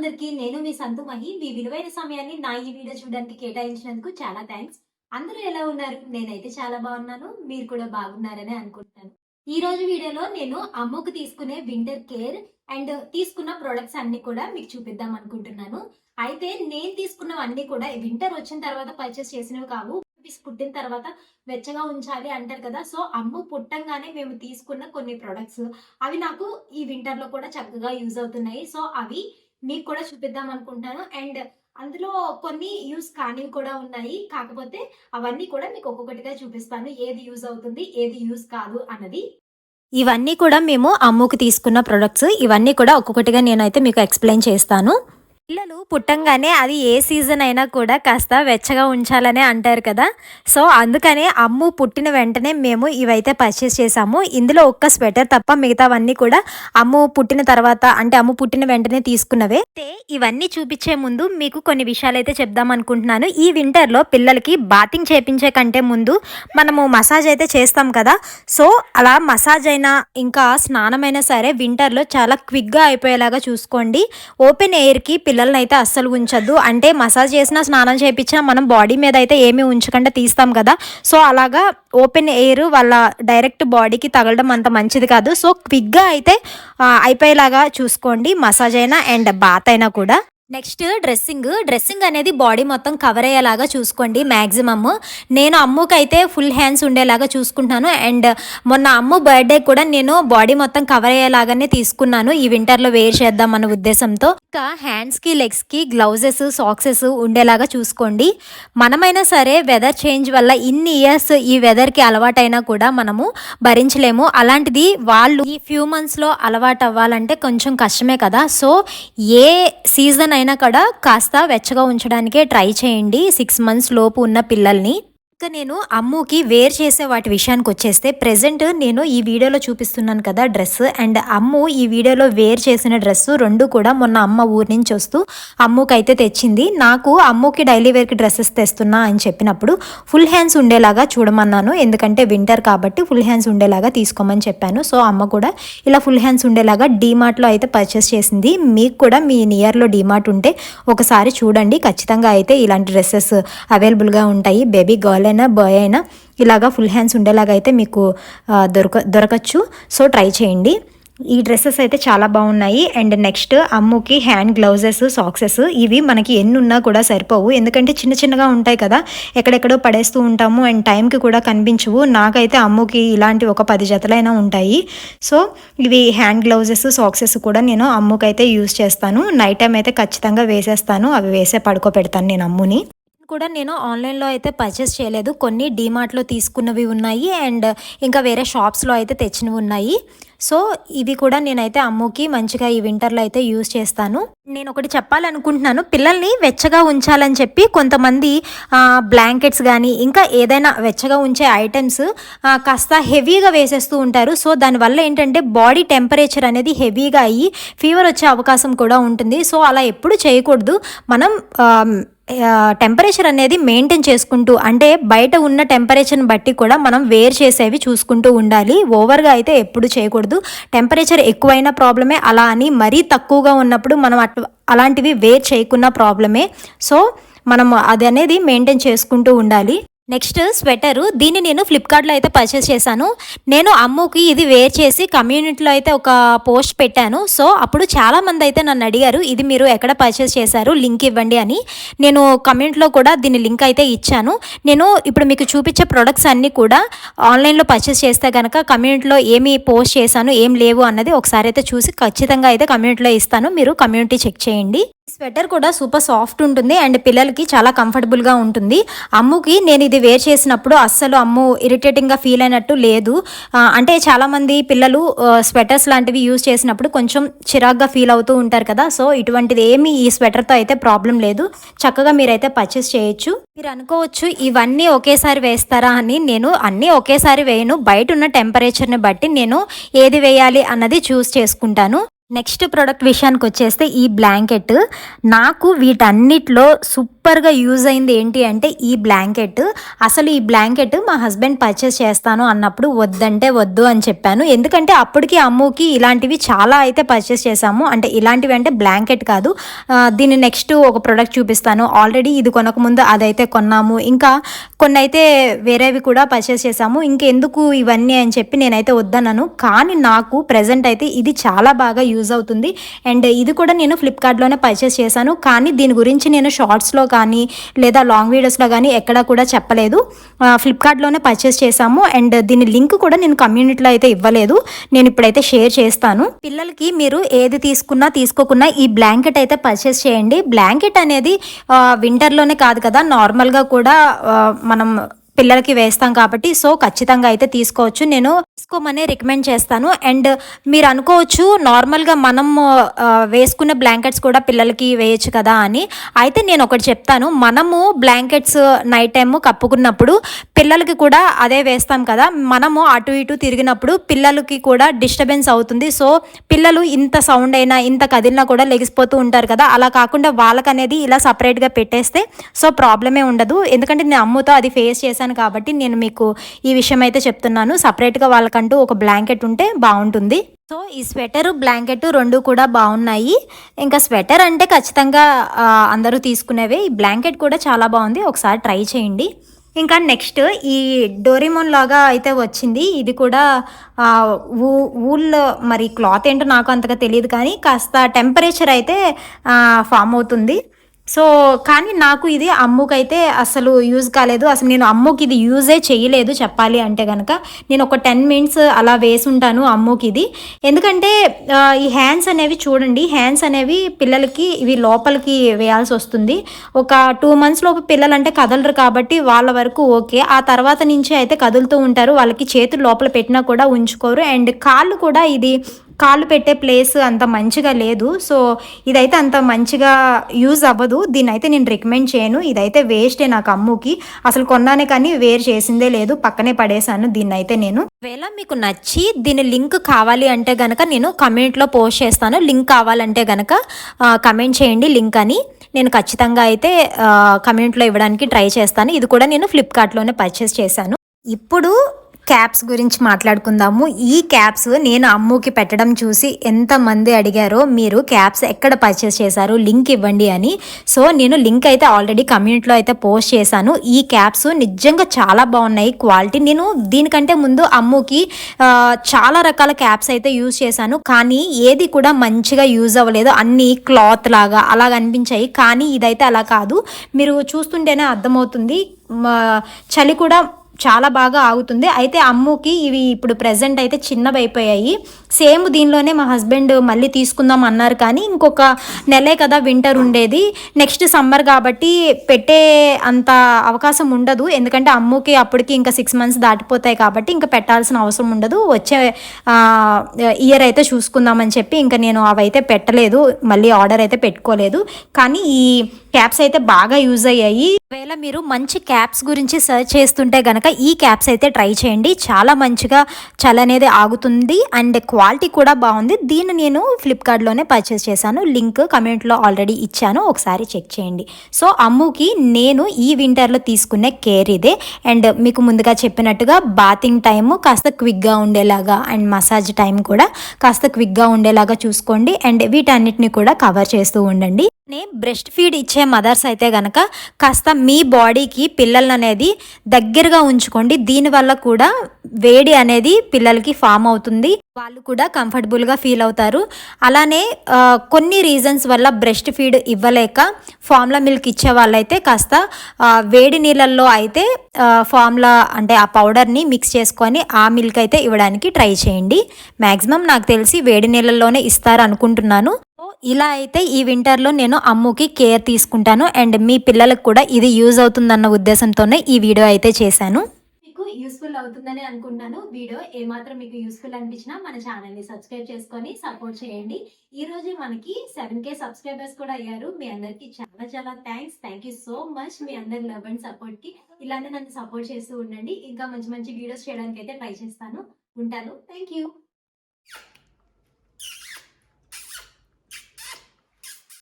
అందరికీ నేను మీ సంతు మహి. మీ విలువైన సమయాన్ని నా ఈ వీడియో చూడడానికి కేటాయించినందుకు చాలా థ్యాంక్స్ అందరూ ఎలా ఉన్నారు? నేనైతే చాలా బాగున్నాను. మీరు కూడా బాగున్నారని అనుకుంటున్నాను. ఈ రోజు వీడియోలో నేను అమ్మకు తీసుకునే వింటర్ కేర్ అండ్ తీసుకున్న ప్రొడక్ట్స్ అన్ని కూడా మీకు చూపిద్దాం అనుకుంటున్నాను. అయితే నేను తీసుకున్నవన్నీ కూడా వింటర్ వచ్చిన తర్వాత పర్చేస్ చేసినవి కావు. బేబీస్ పుట్టిన తర్వాత వెచ్చగా ఉంచాలి అంటారు కదా. సో అమ్ము పుట్టంగానే మేము తీసుకున్న కొన్ని ప్రొడక్ట్స్ అవి నాకు ఈ వింటర్లో కూడా చక్కగా యూజ్ అవుతున్నాయి. సో అవి మీకు కూడా చూపిద్దాం అనుకుంటున్నాను. అండ్ అందులో కొన్ని యూస్ కానివి కూడా ఉన్నాయి. కాకపోతే అవన్నీ కూడా మీకు ఒక్కొక్కటిగా చూపిస్తాను. ఏది యూజ్ అవుతుంది ఏది యూజ్ కాదు అన్నది. ఇవన్నీ కూడా మేము అమ్ముకు తీసుకున్న ప్రొడక్ట్స్. ఇవన్నీ కూడా ఒక్కొక్కటిగా నేనైతే మీకు ఎక్స్ప్లెయిన్ చేస్తాను. పిల్లలు పుట్టంగానే అది ఏ సీజన్ అయినా కూడా కాస్త వెచ్చగా ఉంచాలనే అంటారు కదా. సో అందుకనే అమ్ము పుట్టిన వెంటనే మేము ఇవైతే పర్చేస్ చేసాము ఇందులో ఒక్క స్వెటర్ తప్ప మిగతావన్నీ కూడా అమ్ము పుట్టిన తర్వాత అంటే అమ్ము పుట్టిన వెంటనే తీసుకున్నవే. అయితే ఇవన్నీ చూపించే ముందు మీకు కొన్ని విషయాలు అయితే చెప్దాం అనుకుంటున్నాను. ఈ వింటర్లో పిల్లలకి బాతింగ్ చేపించే కంటే ముందు మనము మసాజ్ అయితే చేస్తాం కదా. సో అలా మసాజ్ అయినా ఇంకా స్నానమైనా సరే వింటర్లో చాలా క్విక్గా అయిపోయేలాగా చూసుకోండి. ఓపెన్ ఎయిర్కి పిల్లల్ని అయితే అస్సలు ఉంచద్దు. అంటే మసాజ్ చేసినా స్నానం చేయించినా మనం బాడీ మీద అయితే ఏమీ ఉంచకుండా తీస్తాం కదా. సో అలాగా ఓపెన్ ఎయిర్ వాళ్ళ డైరెక్ట్ బాడీకి తగలడం అంత మంచిది కాదు. సో క్విక్గా అయితే అయిపోయేలాగా చూసుకోండి మసాజ్ అయినా అండ్ బాత్ అయినా కూడా. Next dressing. డ్రెస్సింగ్ అనేది బాడీ మొత్తం కవర్ అయ్యేలాగా చూసుకోండి మ్యాక్సిమమ్ నేను అమ్ముకైతే ఫుల్ హ్యాండ్స్ ఉండేలాగా చూసుకుంటున్నాను. అండ్ మొన్న అమ్ము బర్త్డే కూడా నేను బాడీ మొత్తం కవర్ అయ్యేలాగానే తీసుకున్నాను. ఈ వింటర్లో వేర్ చేద్దాం అన్న ఉద్దేశంతో. ఇంకా హ్యాండ్స్కి లెగ్స్కి గ్లౌజెస్ సాక్సెస్ ఉండేలాగా చూసుకోండి. మనమైనా సరే వెదర్ చేంజ్ వల్ల ఇన్ని ఇయర్స్ ఈ వెదర్కి అలవాటైనా కూడా మనము భరించలేము. అలాంటిది వాళ్ళు ఈ ఫ్యూ మంత్స్లో అలవాటు అవ్వాలంటే కొంచెం కష్టమే కదా. సో ఏ సీజన్ అయినా కూడా కాస్త వెచ్చగా ఉంచడానికే ట్రై చేయండి. సిక్స్ మంత్స్ లోపు ఉన్న పిల్లల్ని ఇంకా నేను అమ్ముకి వేర్ చేసే వాటి విషయానికి వచ్చేస్తే ప్రజెంట్ నేను ఈ వీడియోలో చూపిస్తున్నాను కదా డ్రెస్ అండ్ అమ్ము ఈ వీడియోలో వేర్ చేసిన డ్రెస్ రెండు కూడా మొన్న అమ్మ ఊరి నుంచి వస్తూ అమ్ముకి అయితే తెచ్చింది. నాకు అమ్ముకి డైలీ వేర్కి డ్రెస్సెస్ తెస్తున్నా అని చెప్పినప్పుడు ఫుల్ హ్యాండ్స్ ఉండేలాగా చూడమన్నాను. ఎందుకంటే వింటర్ కాబట్టి ఫుల్ హ్యాండ్స్ ఉండేలాగా తీసుకోమని చెప్పాను. సో అమ్మ కూడా ఇలా ఫుల్ హ్యాండ్స్ ఉండేలాగా డీమార్ట్లో అయితే పర్చేస్ చేసింది. మీకు కూడా మీ నియర్లో డీమార్ట్ ఉంటే ఒకసారి చూడండి. ఖచ్చితంగా అయితే ఇలాంటి డ్రెస్సెస్ అవైలబుల్గా ఉంటాయి. బేబీ గర్ల్ అయినా బాయ్ అయినా ఇలాగా ఫుల్ హ్యాండ్స్ ఉండేలాగా అయితే మీకు దొరక దొరకచ్చు. సో ట్రై చేయండి. ఈ డ్రెస్సెస్ అయితే చాలా బాగున్నాయి. అండ్ నెక్స్ట్ అమ్ముకి హ్యాండ్ గ్లౌజెస్ సాక్సెస్ ఇవి మనకి ఎన్ని ఉన్నా కూడా సరిపోవు. ఎందుకంటే చిన్న చిన్నగా ఉంటాయి కదా. ఎక్కడెక్కడో పడేస్తూ ఉంటాము. అండ్ టైంకి కూడా కనిపించవు. నాకైతే అమ్ముకి ఇలాంటి ఒక పది జతలైనా ఉంటాయి. సో ఇవి హ్యాండ్ గ్లౌజెస్ సాక్సెస్ కూడా నేను అమ్ముకైతే యూజ్ చేస్తాను. నైట్ టైం అయితే ఖచ్చితంగా వేసేస్తాను. అవి వేసే పడుకోబెడతాను నేను అమ్ముని. కూడా నేను ఆన్లైన్లో అయితే పర్చేస్ చేయలేదు. కొన్ని డీమార్ట్లో తీసుకున్నవి ఉన్నాయి అండ్ ఇంకా వేరే షాప్స్లో అయితే తెచ్చినవి ఉన్నాయి. సో ఇవి కూడా నేనైతే అమ్ముకి మంచిగా ఈ వింటర్లో అయితే యూజ్ చేస్తాను. నేను ఒకటి చెప్పాలనుకుంటున్నాను. పిల్లల్ని వెచ్చగా ఉంచాలని చెప్పి కొంతమంది బ్లాంకెట్స్ కానీ ఇంకా ఏదైనా వెచ్చగా ఉంచే ఐటమ్స్ కాస్త హెవీగా వేసేస్తూ ఉంటారు. సో దానివల్ల ఏంటంటే బాడీ టెంపరేచర్ అనేది హెవీగా అయ్యి ఫీవర్ వచ్చే అవకాశం కూడా ఉంటుంది. సో అలా ఎప్పుడు చేయకూడదు. మనం టెంపరేచర్ అనేది మెయింటైన్ చేసుకుంటూ అంటే బయట ఉన్న టెంపరేచర్ని బట్టి కూడా మనం వేర్ చేసేవి చూసుకుంటూ ఉండాలి. ఓవర్గా అయితే ఎప్పుడు చేయకూడదు. టెంపరేచర్ ఎక్కువైన ప్రాబ్లమే అలా అని మరీ తక్కువగా ఉన్నప్పుడు మనం అటు అలాంటివి వేర్ చేయకున్న ప్రాబ్లమే సో మనం అది అనేది మెయింటైన్ చేసుకుంటూ ఉండాలి. నెక్స్ట్ స్వెటరు దీన్ని నేను ఫ్లిప్కార్ట్లో అయితే పర్చేస్ చేశాను. నేను అమ్ముకి ఇది వేర్ చేసి కమ్యూనిటీలో అయితే ఒక పోస్ట్ పెట్టాను. సో అప్పుడు చాలామంది అయితే నన్ను అడిగారు ఇది మీరు ఎక్కడ పర్చేస్ చేశారు? లింక్ ఇవ్వండి అని. నేను కమ్యూనిటీలో కూడా దీని లింక్ అయితే ఇచ్చాను. నేను ఇప్పుడు మీకు చూపించే ప్రొడక్ట్స్ అన్నీ కూడా ఆన్లైన్లో పర్చేస్ చేస్తే కనుక కమ్యూనిటీలో ఏమి పోస్ట్ చేశాను ఏం లేవు అన్నది ఒకసారి అయితే చూసి ఖచ్చితంగా అయితే కమ్యూనిటీలో ఇస్తాను. మీరు కమ్యూనిటీ చెక్ చేయండి. స్వెటర్ కూడా సూపర్ సాఫ్ట్ ఉంటుంది అండ్ పిల్లలకి చాలా కంఫర్టబుల్గా ఉంటుంది. అమ్ముకి నేను ఇది వేర్ చేసినప్పుడు అస్సలు అమ్ము ఇరిటేటింగ్గా ఫీల్ అయినట్టు లేదు. అంటే చాలామంది పిల్లలు స్వెటర్స్ లాంటివి యూజ్ చేసినప్పుడు కొంచెం చిరాగ్గా ఫీల్ అవుతూ ఉంటారు కదా. సో ఇటువంటిది ఏమి ఈ స్వెటర్తో అయితే ప్రాబ్లం లేదు. చక్కగా మీరైతే పర్చేస్ చేయొచ్చు. మీరు అనుకోవచ్చు ఇవన్నీ ఒకేసారి వేస్తారా అని నేను అన్నీ ఒకేసారి వేయను. బయట ఉన్న టెంపరేచర్ని బట్టి నేను ఏది వేయాలి అన్నది చూస్ చేసుకుంటాను. నెక్స్ట్ ప్రోడక్ట్ విషయానికి వచ్చేస్తే ఈ బ్లాంకెట్ నాకు వీటన్నిటిలో సూపర్ సూపర్గా యూజ్ అయింది ఏంటి అంటే ఈ బ్లాంకెట్. అసలు ఈ బ్లాంకెట్ మా హస్బెండ్ పర్చేస్ చేస్తాను అన్నప్పుడు వద్దంటే వద్దు అని చెప్పాను. ఎందుకంటే అప్పటికి అమ్ముకి ఇలాంటివి చాలా అయితే పర్చేస్ చేశాము. అంటే ఇలాంటివి అంటే బ్లాంకెట్ కాదు. దీన్ని దీని నెక్స్ట్ ఒక ప్రోడక్ట్ చూపిస్తాను. ఆల్రెడీ ఇది కొనకముందు అదైతే కొన్నాము. ఇంకా కొన్ని అయితే వేరేవి కూడా పర్చేస్ చేశాము. ఇంకెందుకు ఇవన్నీ అని చెప్పి నేనైతే వద్దన్నాను. కానీ నాకు ప్రజెంట్ అయితే ఇది చాలా బాగా యూజ్ అవుతుంది. అండ్ ఇది కూడా నేను ఫ్లిప్కార్ట్లోనే పర్చేస్ చేశాను. కానీ దీని గురించి నేను షార్ట్స్లో కానీ లేదా లాంగ్ వీడియోస్లో కానీ ఎక్కడ కూడా చెప్పలేదు. ఫ్లిప్కార్ట్లోనే పర్చేస్ చేశాము. అండ్ దీని లింక్ కూడా నేను కమ్యూనిటీలో అయితే ఇవ్వలేదు. నేను ఇప్పుడైతే షేర్ చేస్తాను. పిల్లలకి మీరు ఏది తీసుకున్నా తీసుకోకున్నా ఈ బ్లాంకెట్ అయితే పర్చేస్ చేయండి. బ్లాంకెట్ అనేది వింటర్లోనే కాదు కదా నార్మల్గా కూడా మనం పిల్లలకి వేస్తాం కాబట్టి సో ఖచ్చితంగా అయితే తీసుకోవచ్చు. నేను తీసుకోమని రికమెండ్ చేస్తాను. అండ్ మీరు అనుకోవచ్చు నార్మల్గా మనం వేసుకున్న వేసుకునే బ్లాంకెట్స్ కూడా పిల్లలకి వేయచ్చు కదా అని. అయితే నేను ఒకటి చెప్తాను. మనము బ్లాంకెట్స్ నైట్ టైము కప్పుకున్నప్పుడు పిల్లలకి కూడా అదే వేస్తాం కదా. మనము అటు ఇటు తిరిగినప్పుడు పిల్లలకి కూడా డిస్టర్బెన్స్ అవుతుంది. సో పిల్లలు ఇంత సౌండ్ అయినా ఇంత కదిలినా కూడా లెగిసిపోతూ ఉంటారు కదా. అలా కాకుండా వాళ్ళకనేది ఇలా సపరేట్గా పెట్టేస్తే సో ప్రాబ్లమే ఉండదు. ఎందుకంటే నేను అమ్ముతో అది ఫేస్ చేశాను కాబట్టి నేను మీకు ఈ విషయం అయితే చెప్తున్నాను. సపరేట్గా వాళ్ళకంటూ ఒక బ్లాంకెట్ ఉంటే బాగుంటుంది. సో ఈ స్వెటర్ బ్లాంకెట్ రెండు కూడా బాగున్నాయి. ఇంకా స్వెటర్ అంటే ఖచ్చితంగా అందరూ తీసుకునేవే. ఈ బ్లాంకెట్ కూడా చాలా బాగుంది. ఒకసారి ట్రై చేయండి. ఇంకా నెక్స్ట్ ఈ డోరిమోన్ లాగా అయితే వచ్చింది. ఇది కూడా ఊ ఊళ్ళో మరి క్లాత్ ఏంటో నాకు అంతగా తెలియదు కానీ కాస్త టెంపరేచర్ అయితే ఫామ్ అవుతుంది. సో కానీ నాకు ఇది అమ్ముకైతే అసలు యూజ్ కాలేదు. అసలు నేను అమ్ముకి ఇది యూజే చేయలేదు చెప్పాలి అంటే కనుక నేను ఒక టెన్ మినిట్స్ అలా వేసుంటాను అమ్ముకి ఇది ఎందుకంటే ఈ హ్యాండ్స్ అనేవి చూడండి హ్యాండ్స్ అనేవి పిల్లలకి ఇవి లోపలికి వేయాల్సి వస్తుంది. ఒక టూ మంత్స్ లోపు పిల్లలు అంటే కదలరు కాబట్టి వాళ్ళ వరకు ఓకే. ఆ తర్వాత నుంచి అయితే కదులుతూ ఉంటారు. వాళ్ళకి చేతులు లోపల పెట్టినా కూడా ఉంచుకోరు. అండ్ కాళ్ళు కూడా ఇది కాళ్ళు పెట్టే ప్లేస్ అంత మంచిగా లేదు. సో ఇదైతే అంత మంచిగా యూజ్ అవ్వదు. దీన్ని అయితే నేను రికమెండ్ చేయను. ఇదైతే వేస్టే నాకు అమ్ముకి అసలు కొన్నానే కానీ వేర్ చేసిందే లేదు. పక్కనే పడేశాను దీన్ని అయితే నేను. ఒకవేళ మీకు నచ్చి దీని లింక్ కావాలి అంటే గనక నేను కమెంట్లో పోస్ట్ చేస్తాను. లింక్ కావాలంటే గనక కమెంట్ చేయండి లింక్ అని. నేను ఖచ్చితంగా అయితే కమెంట్లో ఇవ్వడానికి ట్రై చేస్తాను. ఇది కూడా నేను ఫ్లిప్కార్ట్లోనే పర్చేస్ చేశాను. ఇప్పుడు క్యాప్స్ గురించి మాట్లాడుకుందాము. ఈ క్యాప్స్ నేను అమ్ముకి పెట్టడం చూసి ఎంతమంది అడిగారో మీరు క్యాప్స్ ఎక్కడ పర్చేస్ చేశారు? లింక్ ఇవ్వండి అని. సో నేను లింక్ అయితే ఆల్రెడీ కమ్యూనిటీలో అయితే పోస్ట్ చేశాను. ఈ క్యాప్స్ నిజంగా చాలా బాగున్నాయి. క్వాలిటీ నేను దీనికంటే ముందు అమ్ముకి చాలా రకాల క్యాప్స్ అయితే యూజ్ చేశాను. కానీ ఏది కూడా మంచిగా యూజ్ అవ్వలేదు. అన్ని క్లాత్ లాగా అలాగ అనిపించాయి. కానీ ఇదైతే అలా కాదు. మీరు చూస్తుంటేనే అర్థమవుతుంది. చలి కూడా చాలా బాగా ఆగుతుంది. అయితే అమ్ముకి ఇవి ఇప్పుడు ప్రజెంట్ అయితే చిన్నవి అయిపోయాయి సేమ్ దీనిలోనే మా హస్బెండ్ మళ్ళీ తీసుకుందాం అన్నారు కానీ ఇంకొక నెలే కదా వింటర్ ఉండేది. నెక్స్ట్ సమ్మర్ కాబట్టి పెట్టే అంత అవకాశం ఉండదు. ఎందుకంటే అమ్ముకి అప్పటికి ఇంకా సిక్స్ మంత్స్ దాటిపోతాయి కాబట్టి ఇంకా పెట్టాల్సిన అవసరం ఉండదు. వచ్చే ఇయర్ అయితే చూసుకుందామని చెప్పి ఇంకా నేను అవైతే పెట్టలేదు. మళ్ళీ ఆర్డర్ అయితే పెట్టుకోలేదు. కానీ ఈ క్యాప్స్ అయితే బాగా యూజ్ అయ్యాయి. ఒకవేళ మీరు మంచి క్యాప్స్ గురించి సెర్చ్ చేస్తుంటే గనక ఈ క్యాప్స్ అయితే ట్రై చేయండి. చాలా మంచిగా చలి అనేది ఆగుతుంది అండ్ క్వాలిటీ కూడా బాగుంది. దీన్ని నేను ఫ్లిప్కార్ట్లోనే పర్చేస్ చేశాను. లింక్ కమెంట్లో ఆల్రెడీ ఇచ్చాను. ఒకసారి చెక్ చేయండి. సో అమ్ముకి నేను ఈ వింటర్లో తీసుకునే కేర్ ఇదే. అండ్ మీకు ముందుగా చెప్పినట్టుగా బాతింగ్ టైము కాస్త క్విక్గా ఉండేలాగా అండ్ మసాజ్ టైం కూడా కాస్త క్విక్గా ఉండేలాగా చూసుకోండి. అండ్ వీటన్నిటిని కూడా కవర్ చేస్తూ ఉండండి. నే బ్రెస్ట్ ఫీడ్ ఇచ్చే మదర్స్ అయితే గనక కాస్త మీ బాడీకి పిల్లల్ని అనేది దగ్గరగా ఉంచుకోండి. దీనివల్ల కూడా వేడి అనేది పిల్లలకి ఫామ్ అవుతుంది. వాళ్ళు కూడా కంఫర్టబుల్గా ఫీల్ అవుతారు. అలానే కొన్ని రీజన్స్ వల్ల బ్రెస్ట్ ఫీడ్ ఇవ్వలేక ఫార్ములా మిల్క్ ఇచ్చే వాళ్ళైతే కాస్త వేడి నీళ్ళల్లో అయితే ఫామ్లా ఫార్ములా అంటే ఆ పౌడర్ని మిక్స్ చేసుకొని ఆ మిల్క్ అయితే ఇవ్వడానికి ట్రై చేయండి. మ్యాక్సిమం నాకు తెలిసి వేడి నీళ్ళల్లోనే ఇస్తారు అనుకుంటున్నాను ఇలా అయితే ఈ వింటర్లో నేను అమ్ముకి కేర్ తీసుకుంటాను. అండ్ మీ పిల్లలకు కూడా ఇది యూజ్ అవుతుందన్న ఉద్దేశంతోనే ఈ వీడియో అయితే చేశాను. మీకు యూస్ఫుల్ అవుతుందని అనుకుంటున్నాను. వీడియో ఏమాత్రం మీకు యూస్ఫుల్ అనిపించినా మన ఛానల్ని సబ్స్క్రైబ్ చేసుకొని సపోర్ట్ చేయండి. ఈ రోజు మనకి సెవెన్ కే సబ్స్క్రైబర్స్ కూడా అయ్యారు. మీ అందరికి చాలా చాలా thanks. Thank you so much. మీ అందరి లవ్ అండ్ సపోర్ట్కి ఇలానే నన్ను సపోర్ట్ చేస్తూ ఉండండి. ఇంకా మంచి మంచి వీడియోస్ చేయడానికి అయితే ట్రై చేస్తాను. ఉంటాను. Thank you.